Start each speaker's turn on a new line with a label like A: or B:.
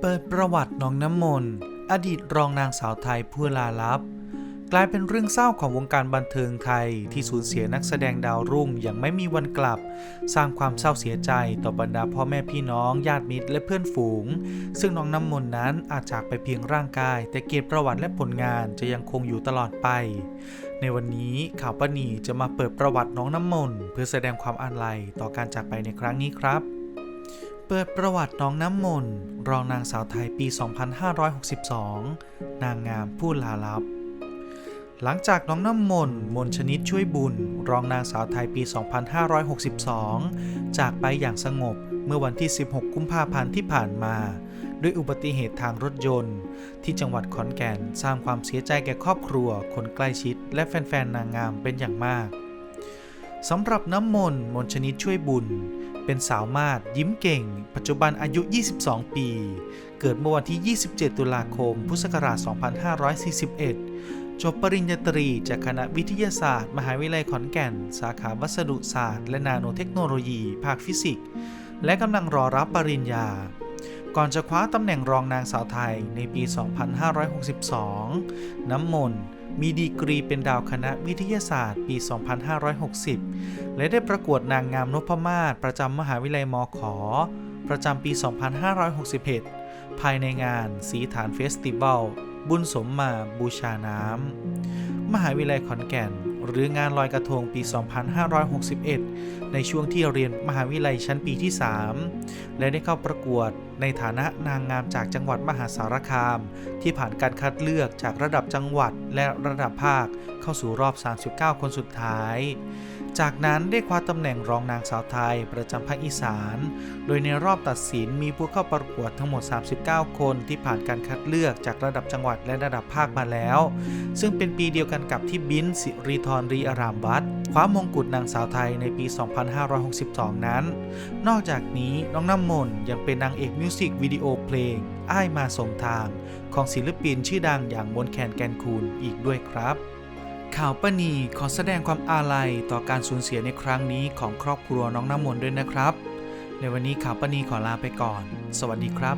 A: เปิดประวัติน้องน้ำมนต์อดีตรองนางสาวไทยผู้ลาลับ กลายเป็นเรื่องเศร้าของวงการบันเทิงไทยที่สูญเสียนักแสดงดาวรุ่งอย่างไม่มีวันกลับ สร้างความเศร้าเสียใจต่อบรรดาพ่อแม่พี่น้องญาติมิตรและเพื่อนฝูง ซึ่งน้องน้ำมนต์นั้นอาจจากไปเพียงร่างกาย แต่เกียรติประวัติและผลงานจะยังคงอยู่ตลอดไป ในวันนี้ข่าวป้านีจะมาเปิดประวัติน้องน้ำมนต์เพื่อแสดงความอาลัยต่อการจากไปในครั้งนี้ครับ ปิดประวัติน้องน้ำมนต์รองนางสาวไทยปี 2562 นางงามผู้ลาลับ หลังจากน้องน้ำมนต์มนชนิดช่วยบุญ รองนางสาวไทยปี 2562 จากไปอย่างสงบเมื่อวันที่ 16 กุมภาพันธ์ที่ผ่านมา ด้วยอุบัติเหตุทางรถยนต์ ที่จังหวัดขอนแก่นสร้างความเสียใจแก่ครอบครัว คนใกล้ชิด และแฟนๆนางงามเป็นอย่างมากสำหรับน้ำมนต์มนชนิดช่วยบุญ เป็นสาวมาดยิ้มเก่ง ปัจจุบันอายุ 22 ปี เกิดเมื่อวันที่ 27 ตุลาคม พุทธศักราช 2541 จบปริญญาตรีจากคณะวิทยาศาสตร์ มหาวิทยาลัยขอนแก่น สาขาวัสดุศาสตร์ และนาโนเทคโนโลยี ภาคฟิสิกส์ และกำลังรอรับปริญญา ก่อนจะคว้าตำแหน่งรองนางสาวไทยในปี 2562 น้ำมนต์มีดีกรีเป็นดาวคณะวิทยาศาสตร์ปี 2560 และได้ประกวดนางงามนพมาศประจำมหาวิทยาลัยมขอ ประจำปี 2561 ภายในงานสีฐานเฟสติวัล บุญสมมาบูชาน้ำ มหาวิทยาลัยขอนแก่น หรืองานลอยกระทงปี 2561 ในช่วงที่เรียนมหาวิทยาลัยชั้นปีที่ 3 และได้เข้าประกวดในฐานะนางงามจากจังหวัดมหาสารคาม ที่ผ่านการคัดเลือกจากระดับจังหวัดและระดับภาคเข้าสู่รอบ 39 คนสุดท้าย จากนั้นได้คว้าตำแหน่งรองนางสาวไทยประจำภาคอีสาน โดยในรอบตัดสินมีผู้เข้าประกวดทั้งหมด 39 คนที่ผ่านการคัดเลือกจากระดับจังหวัดและระดับภาคมาแล้ว ซึ่งเป็นปีเดียวกันกับที่บินสิริธรรีอารามวัดคว้ามงกุฎนางสาวไทยในปี 2562 นั้น นอกจากนี้น้องน้ำมนต์ยังเป็นนางเอกมิวสิกวิดีโอเพลง อ้ายมาส่งทาง ของศิลปินชื่อดังอย่างมนแคนแกนคูนอีกด้วยครับ ข่าวป้านีขอแสดงความอาลัยต่อการสูญเสียในครั้งนี้ของครอบครัวน้องน้ำมนต์ด้วยนะครับ ในวันนี้ข่าวป้านีขอลาไปก่อน สวัสดีครับ